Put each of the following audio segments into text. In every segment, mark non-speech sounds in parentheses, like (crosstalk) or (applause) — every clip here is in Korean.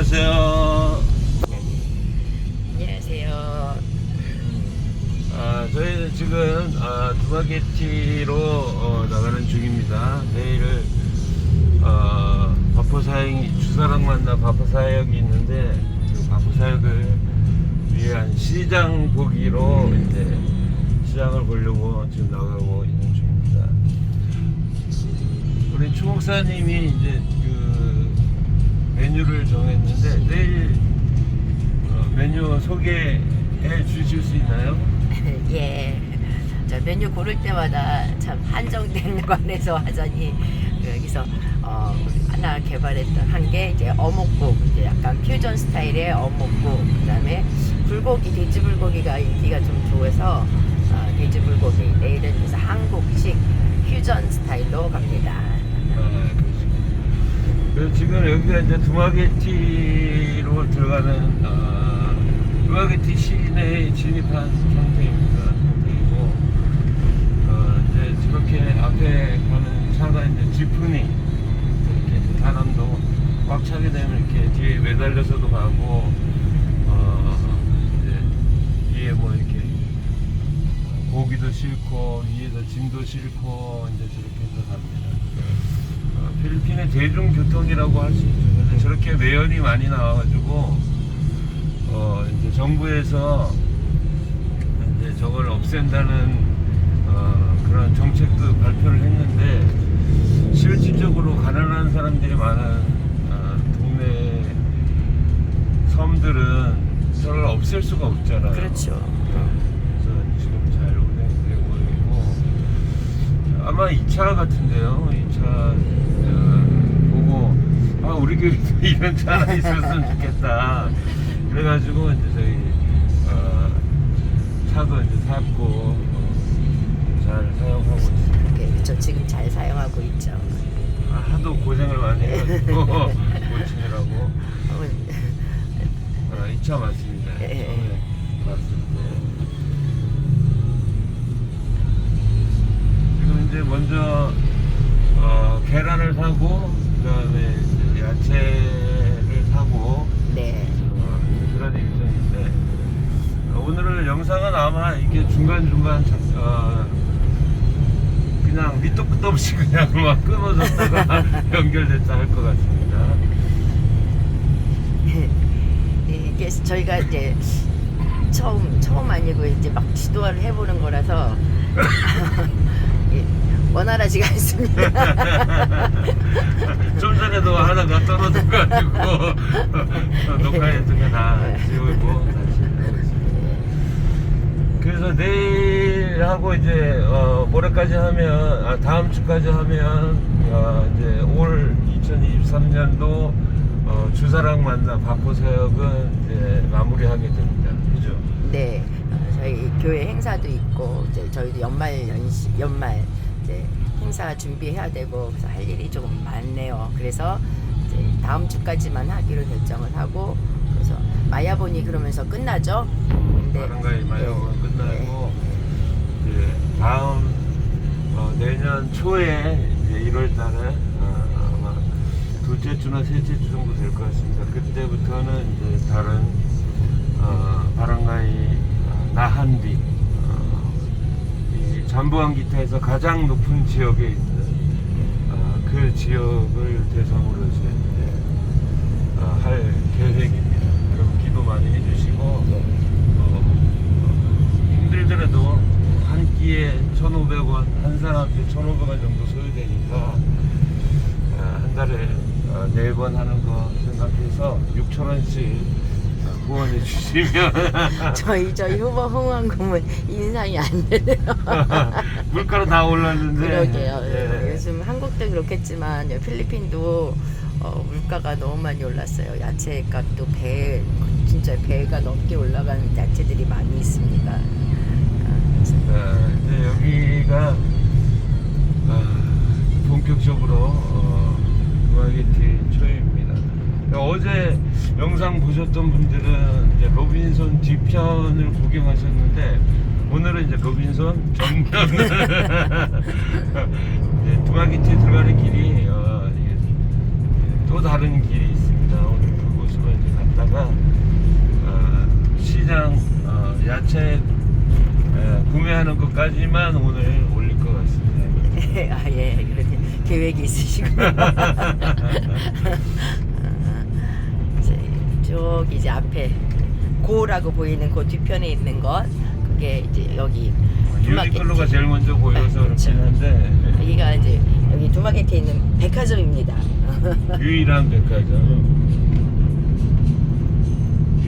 안녕하세요. 안녕하세요. 아, 저희는 지금 아, 두바게티로 어, 나가는 중입니다. 내일 어, 바포사역이 주사랑 만나 바포사역이 있는데 그 바포사역을 위한 시장 보기로 이제 시장을 보려고 지금 나가고 있는 중입니다. 우리 추 목사님이 이제 그 메뉴를 정했는데 내일 어, 메뉴 소개해 주실 수 있나요? (laughs) 예. 저 메뉴 고를 때마다 참 한정된 (laughs) 관에서 하자니 여기서 어, 하나 개발했던 한 게 이제 어묵국 이제 약간 퓨전 스타일의 어묵국 그다음에 불고기 돼지 불고기가 인기가 좀 좋아서 어, 돼지 불고기 내일은 그래서 한국식 퓨전 스타일로 갑니다. 아, 그래서 지금 여기가 이제 두마게티로 들어가는 아, 두마게티 시내에 진입한 상태입니다. 상태이고 어, 이제 저렇게 앞에 가는 차가 이제 지프니 이렇게 사람도 꽉 차게 되면 이렇게 뒤에 매달려서도 가고 어, 이제 뒤에 뭐 이렇게 고기도 싣고 위에서 짐도 싣고 이제 저렇게 해서 갑니다. 어, 필리핀의 대중교통이라고 할 수 있죠. 근데 저렇게 매연이 많이 나와가지고 어, 이제 정부에서 이제 저걸 없앤다는 어, 그런 정책도 발표를 했는데 실질적으로 가난한 사람들이 많은 어, 동네 섬들은 저걸 없앨 수가 없잖아요. 그렇죠. 그래서 지금 잘 운행되고 있고 아마 2차 같은데요. 2차 어, 보고 아 우리 교회도 (laughs) 이런 차 하나 있었으면 좋겠다. 그래가지고 이제 저희 어, 차도 이제 샀고 어, 잘 사용하고 있습니다. 그렇죠. 지금 잘 사용하고 있죠. 아, 하도 고생을 많이 해가지고 (laughs) 끝도 없이 그냥 막 끊어졌다가 (laughs) 연결됐다 할 것 같습니다. 이게 저희가 이제 처음 처음 아니고 이제 막 지도를 해보는 거라서 (laughs) 예, 원활하지가 않습니다. (laughs) 좀 전에도 하나가 떨어져가지고 녹화했던 게다 지우고 하고 있습니다. 그래서 내일 하고 이제 어, 모레까지 하면 아, 다음 주까지 하면 어, 이제 올 2023년도 어, 주사랑 만나 바포사역은 이제 마무리하게 됩니다. 그죠? 네, 어, 저희 교회 행사도 있고 이제 저희도 연말 연시 연말 이제 행사 준비해야 되고 그래서 할 일이 조금 많네요. 그래서 이제 다음 주까지만 하기로 결정을 하고 그래서 마야본이 그러면서 끝나죠. 근데 바람가이 마요가 네, 끝나고 이제 다음 어, 내년 초에 이제 1월 달에 어, 아마 둘째 주나 셋째 주 정도 될 것 같습니다. 그때부터는 이제 다른 어, 바람가이 어, 나한비 어, 이 잠부한 기타에서 가장 높은 지역에 있는 어, 그 지역을 대상으로 이제 어, 할 계획입니다. 여러분 기도 많이 해주시고 어, 어, 힘들더라도 한 끼에 1,500원, 한 사람한테 1,500원 정도 소요되니까 어, 한 달에 네 번 하는 거 생각해서 6,000원씩 후원해 주시면 (laughs) 저희 저희 후보 흥원금은 인상이 안 되네요. (laughs) 물가로 다 올랐는데 그러게요. 예. 요즘 한국도 그렇겠지만 필리핀도 어, 물가가 너무 많이 올랐어요. 야채 값도 배 진짜 배가 넘게 올라가는 야채들이 많이 있습니다. 아, 이제 여기가 아, 본격적으로 어, 스파게티 초입니다. 어제 영상 보셨던 분들은 이제 로빈son 뒤편을 구경하셨는데 오늘은 이제 로빈son 정면 (laughs) 이제 두마기티 들어가는 길이 어, 또 다른 길이 있습니다. 오늘 그곳으로 있다가 어, 시장 어, 야채 에, 구매하는 것까지만 오늘 올릴 것 같습니다. 아, 예, 그렇게 계획이 있으시군요. (laughs) 이제 저기 이제 앞에 고라고 보이는 그 뒤편에 있는 것, 그게 이제 여기 유니클로가 제일 먼저 보여서 그렇죠. 그렇긴 한데 여기가 이제 여기 두마게트에 있는 백화점입니다. 유일한 백화점.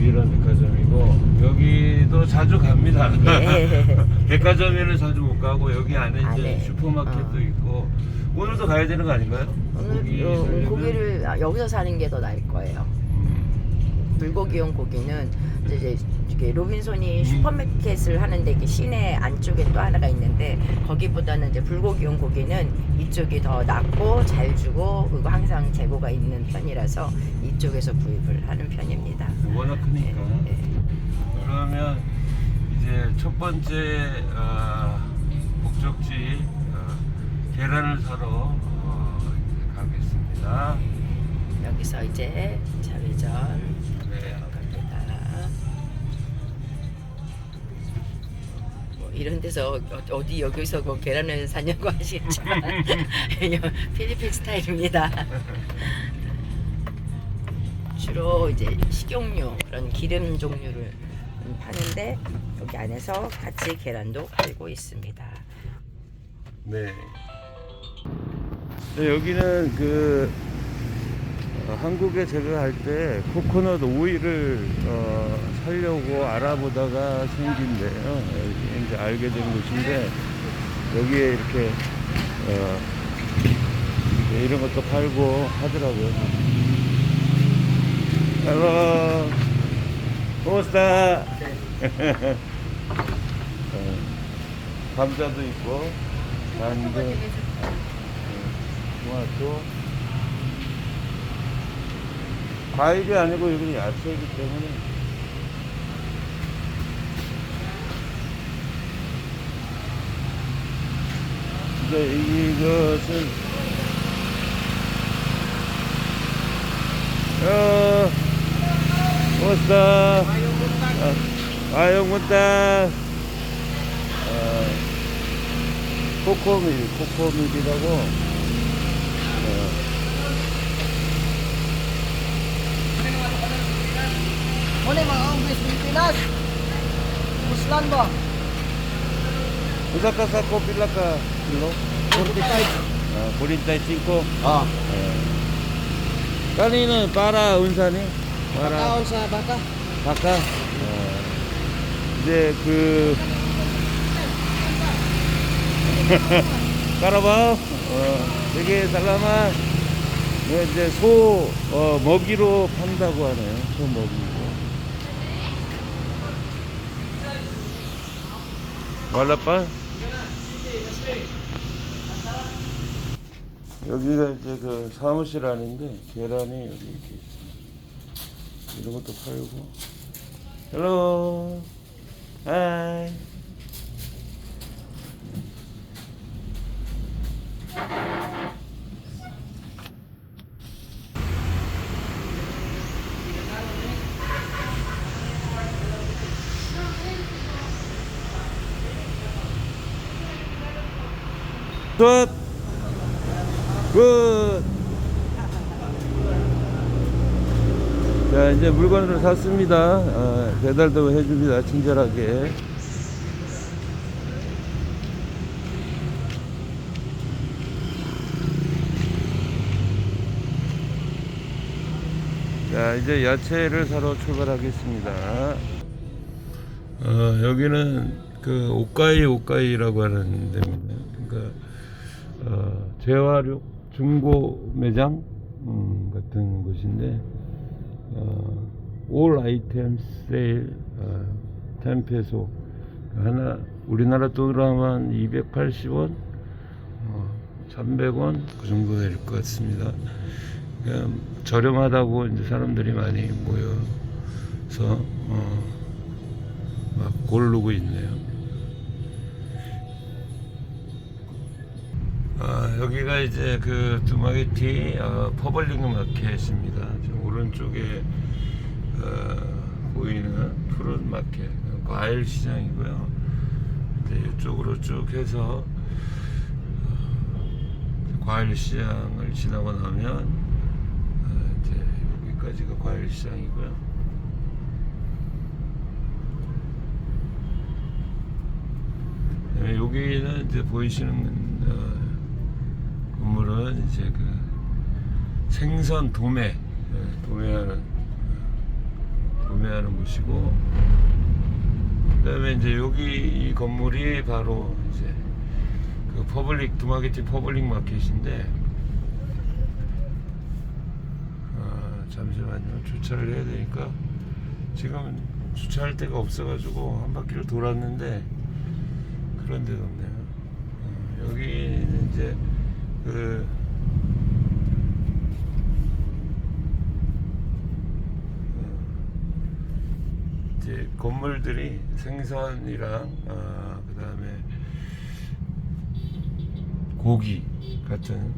유일한 백화점이고 여기도 자주 갑니다. 네. (laughs) 백화점에는 자주 못 가고 여기 안에 이제 안에. 슈퍼마켓도 어. 있고 오늘도 가야 되는 거 아닌가요? 오늘 고기 요- 사려면? 고기를 아, 여기서 사는 게 더 나을 거예요. 음. 불고기용 고기는 이제, 이제 이렇게 로빈손이 음. 슈퍼마켓을 하는데 이게 시내 안쪽에 또 하나가 있는데 거기보다는 이제 불고기용 고기는 이쪽이 더 낫고 잘 주고 그리고 항상 재고가 있는 편이라서 이쪽에서 구입을 하는 편입니다. 워낙 크니까. 예, 예. 그러면 이제 첫 번째 어, 목적지 어, 계란을 사러 어, 이제 가겠습니다. 여기서 이제 자회전 이런 데서 어- 어디 여기서 뭐 계란을 사냐고 하시겠지만 (laughs) 필리핀 스타일입니다. 주로 이제 식용유 그런 기름 종류를 파는데 여기 안에서 같이 계란도 팔고 있습니다. 네. 네, 여기는 그 어, 한국에 제가 갈때 코코넛 오일을 어, 사려고 알아보다가 생긴 데요. 여기 이제 알게 된 곳인데 여기에 이렇게 어, 네, 이런 것도 팔고 하더라고요. Hello. ¿Cómo está? 어, 감자도 있고 당근, 토마토. 과일이 아니고 여기는 야채이기 때문에 이제 이것은 어? 아용 문다. 어, 코코밀, 코코밀이라고. 어, mak ang bis Pilipinas. Muslan ba? Usa ka sa ko pila ka kilo? 45. Ah, 45. Ah. Eh. Kanina para unsa ni? Para Pagkaon sa baka. baka. Ah. 이제 그 까라바 어, 되게 살라마 네, 이제 소 어, 먹이로 판다고 하네요. 소 먹이로. 말라빠? 여기가 이제 그 사무실 안인데 계란이 여기 이렇게 있어. 이런 것도 팔고. 헬로. 하이. 굿. 굿. 자, 이제 물건을 샀습니다. 아, 배달도 해줍니다. 친절하게. 자, 이제 야채를 사러 출발하겠습니다. 어, 여기는 그 오카이 오카이라고 하는 데입니다. 그러니까 어, 재활용 중고 매장 음, 같은 곳인데 어, 올 아이템 세일 어, 10페소 하나 우리나라 돈으로 하면 280원 어, 1100원 그 정도 될 것 같습니다. 그냥 저렴하다고 이제 사람들이 많이 모여서 어, 막 고르고 있네요. 여기가 이제 그 두마게티 어, 퍼블릭 마켓입니다. 오른쪽에 어, 어, 보이는 푸른 마켓 과일 시장이고요. 이제 이쪽으로 쭉 해서 어, 과일 시장을 지나고 나면 어, 이제 여기까지가 과일 시장이고요. 네, 여기는 이제 보이시는 어, 건물은 이제 그 생선 도매 예, 도매하는 어, 도매하는 곳이고 그다음에 이제 여기 이 건물이 바로 이제 그 퍼블릭 두마게티 퍼블릭 마켓인데 아, 잠시만요. 주차를 해야 되니까 지금 주차할 데가 없어가지고 한 바퀴를 돌았는데 그런 데도 없네요. 어, 여기는 이제 그 이제 건물들이 생선이랑 아, 그다음에 고기 같은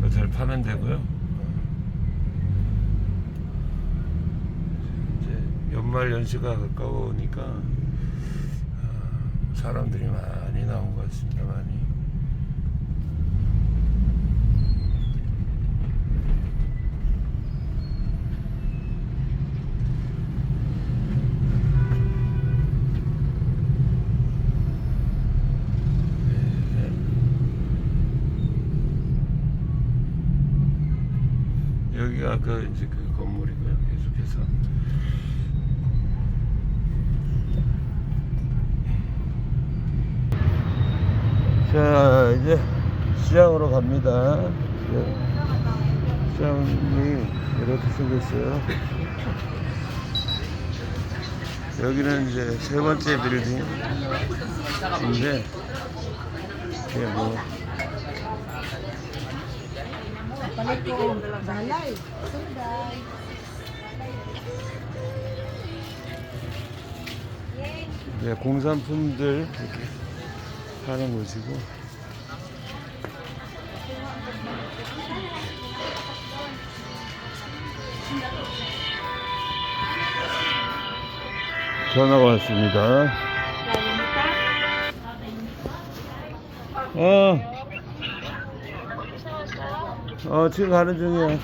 것을 파는 데고요. 연말 연시가 가까우니까 아, 사람들이 많이 나온 것 같습니다. 많이. 여기가 그 이제 그 건물이고요. 계속해서 자 이제 시장으로 갑니다. 네. 시장이 이렇게 생겼어요. 여기는 이제 세 번째 빌딩인데 이게 뭐 Balay. 네, 공산품들 이렇게 파는 곳이고 전화가 왔습니다. 어, 어 지금 가는 중이야.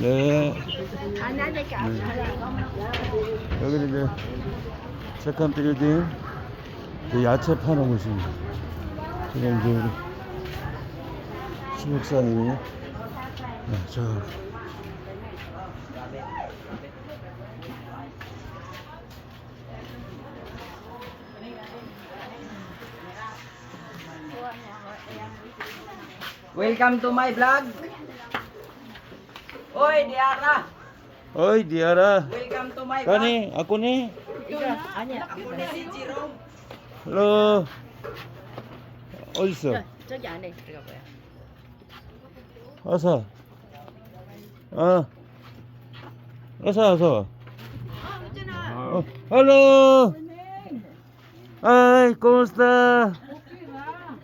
네. 여기는 이제 세컨 빌딩 그 야채 파는 곳입니다. 지금 이제 우리 수목사님이 네, 저 Welcome to my vlog. Oy, Diara. 어이 디아라 Welcome to my vlog. 까니 아꼬니 아니야. Ako na si Jerome. 헬로 어딨어 저 기 안에 들어가 봐요. 어서 어 어서 어서 어, hello ay ¿cómo está?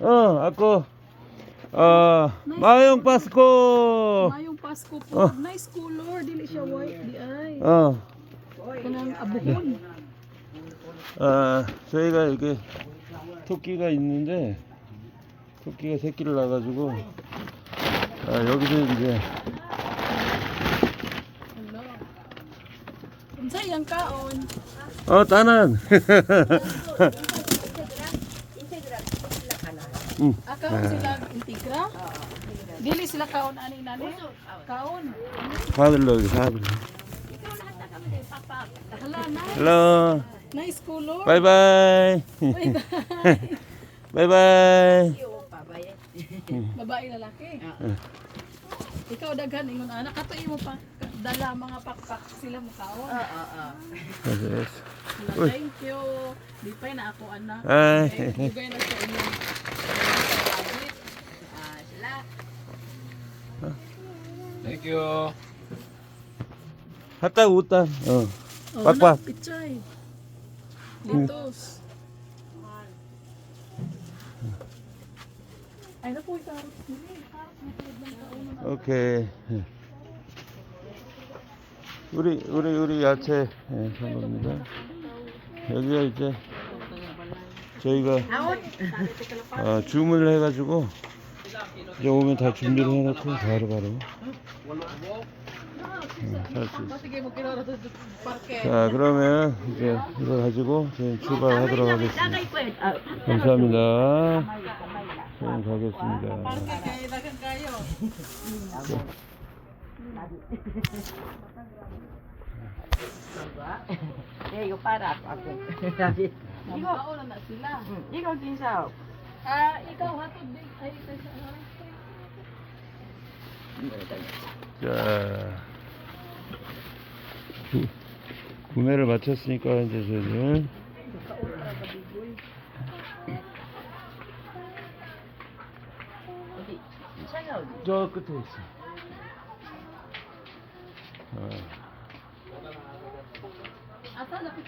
oh ako ah mayong Pasko Mayong Pasko po. Oh. Nice color. Dili siya white. Di ay. 어 Kanang abuhon. 아, 저희가 이렇게 토끼가 있는데 토끼가 새끼를 낳아가지고 아, 여기서 이제 Hello. Unsay ang kaon? 어 따난 응. Ah, kaon sila integra? Dili sila kaon ani nani? Kaon. 다들 여기 다들 Hala na. 헬로 Nice color. 바이바이 바이바이 Babae lalaki. Ikaw daghan ingon anak kato imo pa dala mga pakpak sila mo kaon. 어, 어, 어. 됐어, 됐어. Hala, Uy. Thank you. Di pa na ako anak. 아이 Bugay na sa inyo. 아, sila. 갔다 웃다 어 Oh, pichay. Litos. Ay, kaon. 오케이 우리 우리 우리 야채 예, 산 겁니다. 여기가 이제 저희가 어, 주문을 해가지고 이제 오면 다 준비를 해놓고 바로바로. 자 그러면 이제 이거 가지고 저희 출발하도록 하겠습니다. 감사합니다. 저희 가겠습니다. Kayo. 네, 이거 빨아. 이거 긴사. Ah, ikaw hatod din. Ay, ito sa 자 구, 구매를 마쳤으니까 이제 어디? 저 끝에 있어. 어.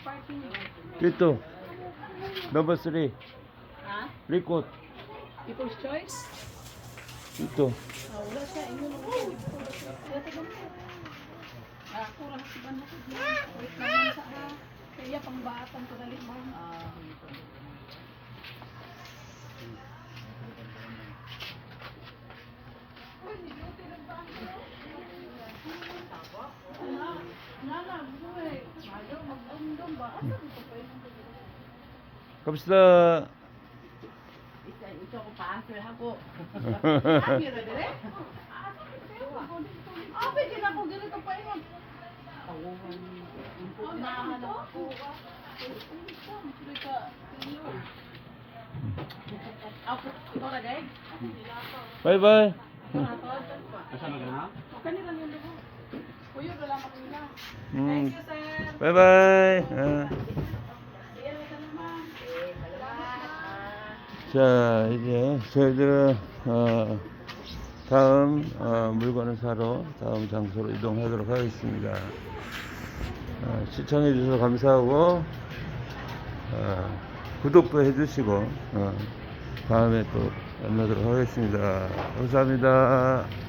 Parking? 삐또 넘버 3 Ha? 리꽃 People's Choice? 삐또 Ah, wala siya. Inyo na ko. Ah, kurang si ban ako. Wait na lang sa ah. Kaya pang batang ko dali mo. Ah, 갑시 다. 일단 이쪽으로 반을 하고. Ah, pwede na kung ganito pa yun. Ako, ikaw na guys? 바이바이. Kanila yun ako. Kuyo, wala mo kanila. 음, Thank you, sir. 바이바이. 어. Iyan 자, 이제 저희들은 어, 다음 어, 물건을 사러 다음 장소로 이동하도록 하겠습니다. 어, 시청해 주셔서 감사하고 어, 구독도 해주시고 어, 다음에 또 만나도록 하겠습니다. 감사합니다.